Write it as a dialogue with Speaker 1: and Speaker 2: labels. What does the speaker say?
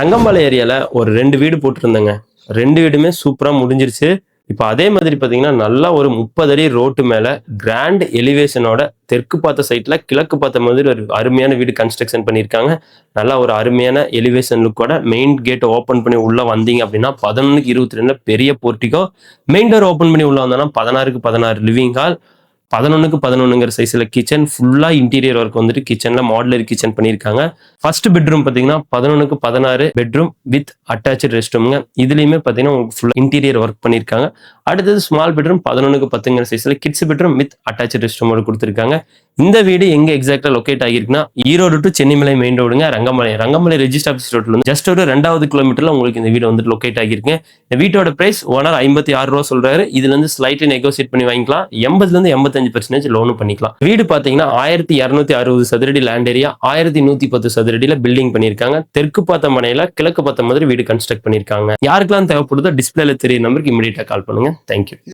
Speaker 1: ரங்கம்பாளையம் ஏரியால ஒரு ரெண்டு வீடு போட்டிருந்தேங்க. ரெண்டு வீடுமே சூப்பரா முடிஞ்சிருச்சு. இப்போ அதே மாதிரி பார்த்தீங்கன்னா நல்லா ஒரு முப்பது அடி ரோட்டு மேல கிராண்ட் எலிவேஷனோட தெற்கு பார்த்த சைட்ல கிழக்கு பார்த்த மாதிரி ஒரு அருமையான வீடு கன்ஸ்ட்ரக்ஷன் பண்ணியிருக்காங்க. நல்லா ஒரு அருமையான எலிவேஷன் லுக்கோட மெயின் கேட் ஓப்பன் பண்ணி உள்ள வந்தீங்க அப்படின்னா பதினொன்னுக்கு இருபத்தி ரெண்டுல பெரிய போர்ட்டிகோ மெயின் டோர் ஓப்பன் பண்ணி உள்ள வந்தோம்னா பதினாறுக்கு பதினாறு லிவிங் ஹால் பதினொன்றுக்கு பதினொன்றுங்கிற சைஸில் கிச்சன் ஃபுல்லாக இன்டீரியர் ஒர்க் வந்துட்டு கிச்சனில் மாடுலர் கிச்சன் பண்ணியிருக்காங்க. ஃபர்ஸ்ட் பெட்ரூம் பார்த்தீங்கன்னா பதினொன்றுக்கு பதினாறு பெட்ரூம் வித் அட்டாச்சு ரெஸ்ட் ரூம்ங்க இதுலேயுமே பார்த்தீங்கன்னா உங்களுக்கு ஃபுல்லாக இன்டீரியர் ஒர்க் பண்ணியிருக்காங்க. அடுத்தது ஸ்மால் பெட்ரூம் பதினொன்றுக்கு பத்துங்கிற சைஸில் kids bedroom with attach rest ரூமோட கொடுத்துருக்காங்க. இந்த வீடு எங்கே எக்ஸாக்டா லொக்கேட் ஆகிருக்குன்னா ஈரோடு டு சென்னிமலை மெயின் ரோடுங்க ரங்கமலை. ரங்கமலை ரெஜிஸ்டர் ஆஃபீஸ் ரோட்ல வந்து ஜஸ்ட் ஒரு ரெண்டாவது கிலோமீட்டர்ல உங்களுக்கு இந்த வீடு வந்துட்டு லொக்கேட் ஆகிருக்கு. இந்த வீட்டோட பிரைஸ் ஓனர் ஐம்பத்தி ஆறு ரூபா சொல்றாரு. இதுல இருந்து ஸ்லைட்லி நெகோசியேட் பண்ணி வாங்கிக்கலாம். எண்பதுல இருந்து எண்பத்தஞ்சு பர்சன்டேஜ் லோனும் பண்ணிக்கலாம். வீடு பாத்தீங்கன்னா ஆயிரத்தி இரநூத்தி அறுபது சதுரடி லேண்ட் ஏரியா ஆயிரத்தி நூத்தி பத்து சதுரடியில பில்டிங் பண்ணியிருக்காங்க. தெற்கு பார்த்த மனையில கிழக்கு பார்த்த மாதிரி வீடு கன்ஸ்ட்ரக்ட் பண்ணியிருக்காங்க. யாருக்கெல்லாம் தேவைப்படுதோ டிஸ்பிளேல தெரிய நம்பருக்கு இமீடியட்டா கால் பண்ணுங்க. தேங்க்யூ